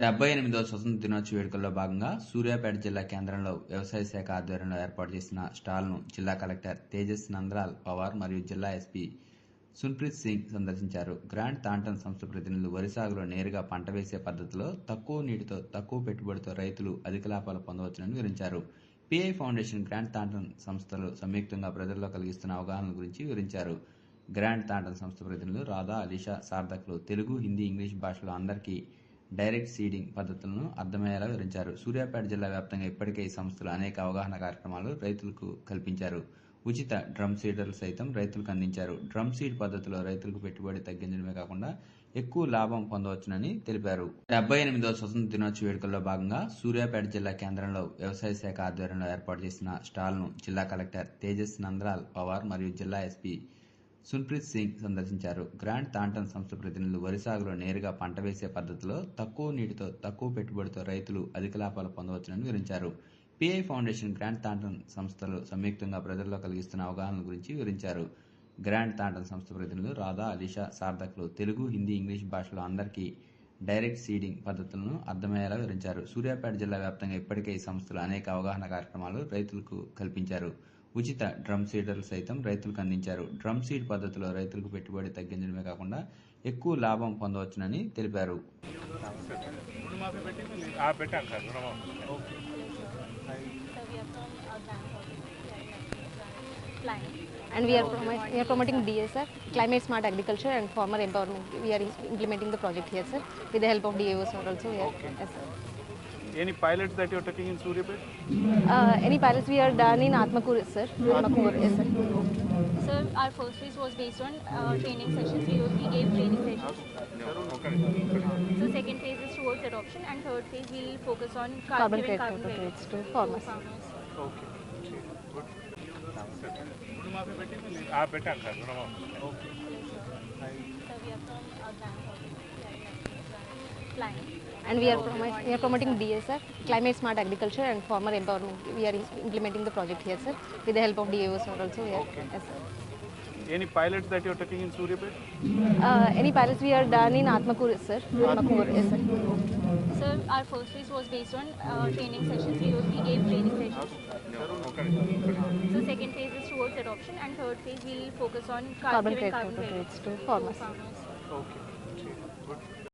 డెబ్బై ఎనిమిదవ స్వతంత్ర దినోత్సవ వేడుకల్లో భాగంగా సూర్యాపేట జిల్లా కేంద్రంలో వ్యవసాయ శాఖ ఆధ్వర్యంలో ఏర్పాటు చేసిన స్టాల్ను జిల్లా కలెక్టర్ తేజస్ నందలాల్ పవార్ మరియు జిల్లా ఎస్పీ సున్ప్రీత్ సింగ్ సందర్శించారు. గ్రాండ్ థాంటన్ సంస్థ ప్రతినిధులు వరి సాగులో నేరుగా పంట వేసే పద్ధతిలో తక్కువ నీటితో తక్కువ పెట్టుబడితో రైతులు అధిక లాభాలు పొందవచ్చునని వివరించారు. పిఐ ఫౌండేషన్ గ్రాండ్ థాంటన్ సంస్థలు సంయుక్తంగా ప్రజల్లో కలిగిస్తున్న అవగాహన గురించి వివరించారు. గ్రాండ్ థాంటన్ సంస్థ ప్రతినిధులు రాధా అలీషా సార్థకులు తెలుగు హిందీ ఇంగ్లీష్ భాషలో అందరికీ డైరెక్ట్ సీడింగ్ పద్ధతులను అర్థమయ్యేలా వివరించారు. సూర్యాపేట జిల్లా వ్యాప్తంగా ఇప్పటికే ఈ సంస్థలు అనేక అవగాహన కార్యక్రమాలు రైతులకు కల్పించారు. ఉచిత డ్రమ్ సీడర్లు సైతం రైతులకు అందించారు. డ్రమ్ సీడ్ పద్ధతిలో రైతులకు పెట్టుబడి తగ్గించడమే కాకుండా ఎక్కువ లాభం పొందవచ్చునని తెలిపారు. డెబ్బై ఎనిమిదవ స్వతంత్ర దినోత్సవ వేడుకల్లో భాగంగా సూర్యాపేట జిల్లా కేంద్రంలో వ్యవసాయ శాఖ ఆధ్వర్యంలో ఏర్పాటు చేసిన స్టాల్ను జిల్లా కలెక్టర్ తేజస్ నందలాల్ పవార్ మరియు జిల్లా ఎస్పీ సున్ప్రీత్ సింగ్ సందర్శించారు. గ్రాండ్ థాంటన్ సంస్థ ప్రతినిధులు వరి సాగులో నేరుగా పంట వేసే పద్ధతిలో తక్కువ నీటితో తక్కువ పెట్టుబడితో రైతులు అధిక లాభాలు పొందవచ్చునని వివరించారు. పిఐ ఫౌండేషన్ గ్రాండ్ థాంటన్ సంస్థలు సంయుక్తంగా ప్రజల్లో కలిగిస్తున్న అవగాహన గురించి వివరించారు. గ్రాండ్ థాంటన్ సంస్థ ప్రతినిధులు రాధా అలీషా సార్థక్లు తెలుగు హిందీ ఇంగ్లీష్ భాషలో అందరికీ డైరెక్ట్ సీడింగ్ పద్ధతులను అర్థమయ్యేలా వివరించారు. సూర్యాపేట జిల్లా వ్యాప్తంగా ఇప్పటికే ఈ సంస్థలు అనేక అవగాహన కార్యక్రమాలు రైతులకు కల్పించారు. ఉచిత డ్రమ్ సీడర్లు సైతం రైతులకు అందించారు డ్రమ్ సీడ్ పద్ధతిలో రైతులకు పెట్టుబడి తగ్గించడమే కాకుండా ఎక్కువ లాభం పొందవచ్చునని తెలిపారు ఆ పెట్టాను సార్ రుణమాఫీ So we are from uh, Bangalore. Client. and we are, promo- we are promoting DSR, climate smart agriculture and farmer empowerment. We are implementing the project here, sir, with the help of DAO, sir, also. We are, yes, sir. Any pilots that you're taking in Suryapet? Uh, any pilots we are done in Atmakur, sir. Atmakur, yes, sir. Sir, our first phase was based on uh, training sessions. We, we gave training sessions. So second phase is towards adoption and third phase we will focus on car carbon, credit carbon to farmers. Okay. Good and we are, we are promoting DSR, Climate Smart Agriculture and Farmer Empowerment. We are implementing the project here, sir, with the help of DAO, also here. Okay. Yes, any pilots that you're taking in Suryapet? Uh, any pilots we are done in Atmakur, sir. Atmakur, yes, sir. Sir, our first phase was based on uh, training sessions. We, we gave training sessions. So second phase is towards adoption and third phase we'll focus on carbon, carbon carbon credits to farmers. Okay. Good.